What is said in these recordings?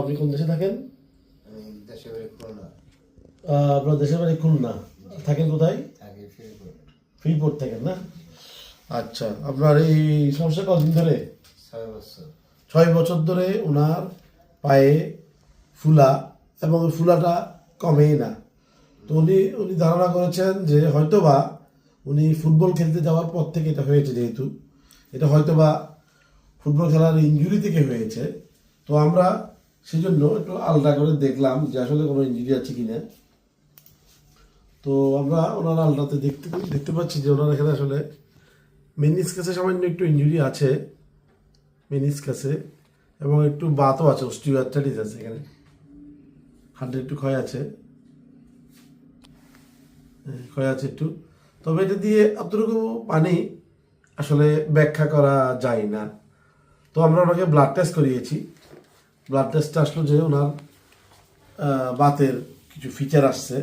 আপনি কোন দেশে থাকেন? আমি বাড়ি খুলনা। আপনার দেশের বাড়ি খুলনা। থাকেন কোথায়? ফ্রিপোর্ট থাকেন না? আচ্ছা আপনার এই সমস্যা কতদিন ধরে? ছয় বছর। ছয় বছর ধরে ওনার পায়ে ফুলা এবং ফুলাটা কমেই না। তো উনি উনি ধারণা করেছেন যে হয়তোবা উনি ফুটবল খেলতে যাওয়ার পর থেকে এটা হয়েছে যেহেতু এটা হয়তোবা ফুটবল খেলার ইঞ্জুরি থেকে হয়েছে। তো আমরা সেই জন্য একটু আলাদা করে দেখলাম যে আসলে কোনো ইঞ্জুরি আছে কিনা। তো আমরা ওনার আলটাতে দেখতে দেখতে পাচ্ছি যে ওনার এখানে আসলে মেনিস কাছে সামান্য একটু ইঞ্জুরি আছে মেনিস কাছে এবং একটু বাতও আছে অস্টিওআর্থাইটিস আছে এখানে। হাড্ডি একটু ক্ষয় আছে। হ্যাঁ, ক্ষয় আছে একটু। তবে এটা দিয়ে অতটুকু পানি আসলে ব্যাখ্যা করা যায় না। তো আমরা ওনাকে ব্লাড টেস্ট করিয়েছি। ব্লাড টেস্টটা আসলো যে ওনার বাতের কিছু ফিচার আসছে।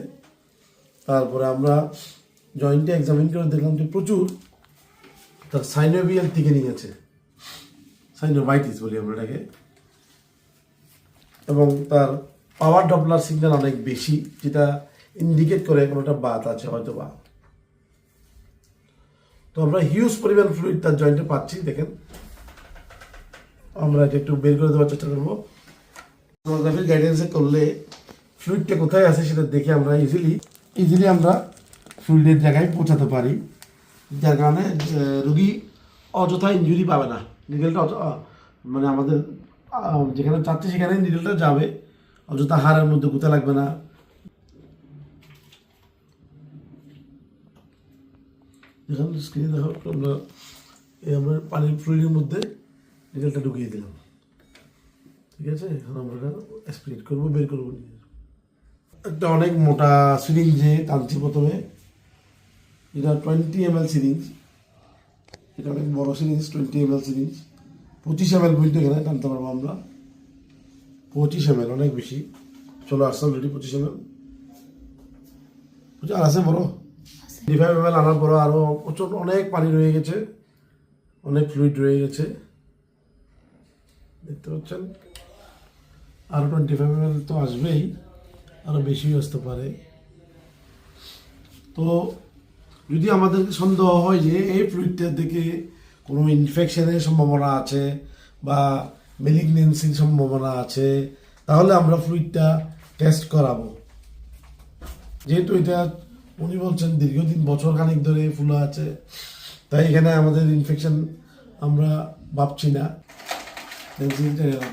তারপরে আমরা জয়েন্টে এক্সামিন করে দেখলাম যে প্রচুর তার সাইনোভিয়াল থিকেনিং আছে। সাইনোভাইটিস বলি আমরা এটাকে। এবং তার পাওয়ার ডপলার সিগন্যাল অনেক বেশি, যেটা ইন্ডিকেট করে কোনোটা বাত আছে হয়তো বা তো আমরা হিউজ পরিমাণ ফ্লুইড তার জয়েন্টে পাচ্ছি, দেখেন। আমরা এটা একটু বের করে দেওয়ার চেষ্টা করব। সোনোগ্রাফির গাইডেন্সে করলে ফ্লুইডটা কোথায় আছে সেটা দেখে আমরা ইজিলি ইজিলি আমরা ফ্লুইডের জায়গায় পৌঁছাতে পারি। যার কারণে রুগী অযথা ইঞ্জুরি পাবে না। নিডেলটা মানে আমাদের যেখানে চাচ্ছে সেখানে নিডেলটা যাবে। অযথা হাড়ের মধ্যে গুঁতে লাগবে না। দেখুন স্ক্রিনে দেখো, আমরা, এই আমরা পানির ফ্লুইডের মধ্যে নিডেলটা ঢুকিয়ে দিলাম। ঠিক আছে? এখন আমরা স্প্রেড করব বের করব একটা অনেক মোটা সিরিঞ্জে টানছি প্রথমে। এটা টোয়েন্টি এম এল সিরিঞ্জ এটা অনেক বড় syringe twenty M L syringe পঁচিশ এম এল পর্যন্ত এখানে টানতে পারব আমরা। পঁচিশ এম এল অনেক বেশি। চলো আসছে অলরেডি পঁচিশ এম এল আর আছে বড়? টোয়েন্টি ফাইভ এম এল আনার পরও আরও প্রচুর অনেক পানি রয়ে গেছে। অনেক ফ্লুইড রয়ে গেছে। দেখতে পাচ্ছেন? আরও টোয়েন্টি ফাইভ এম তো আসবেই আরও বেশি আসতে পারে। তো যদি আমাদের সন্দেহ হয় যে এই ফ্লুইডটা থেকে কোনো ইনফেকশনের সম্ভাবনা আছে বা মেলিগনেন্সির সম্ভাবনা আছে, তাহলে আমরা ফ্লুইডটা টেস্ট করাবো। যেহেতু এটা উনি বলছেন দীর্ঘদিন বছর খানিক ধরে ফুলা আছে, তাই এখানে আমাদের ইনফেকশন আমরা ভাবছি না। 那今这样。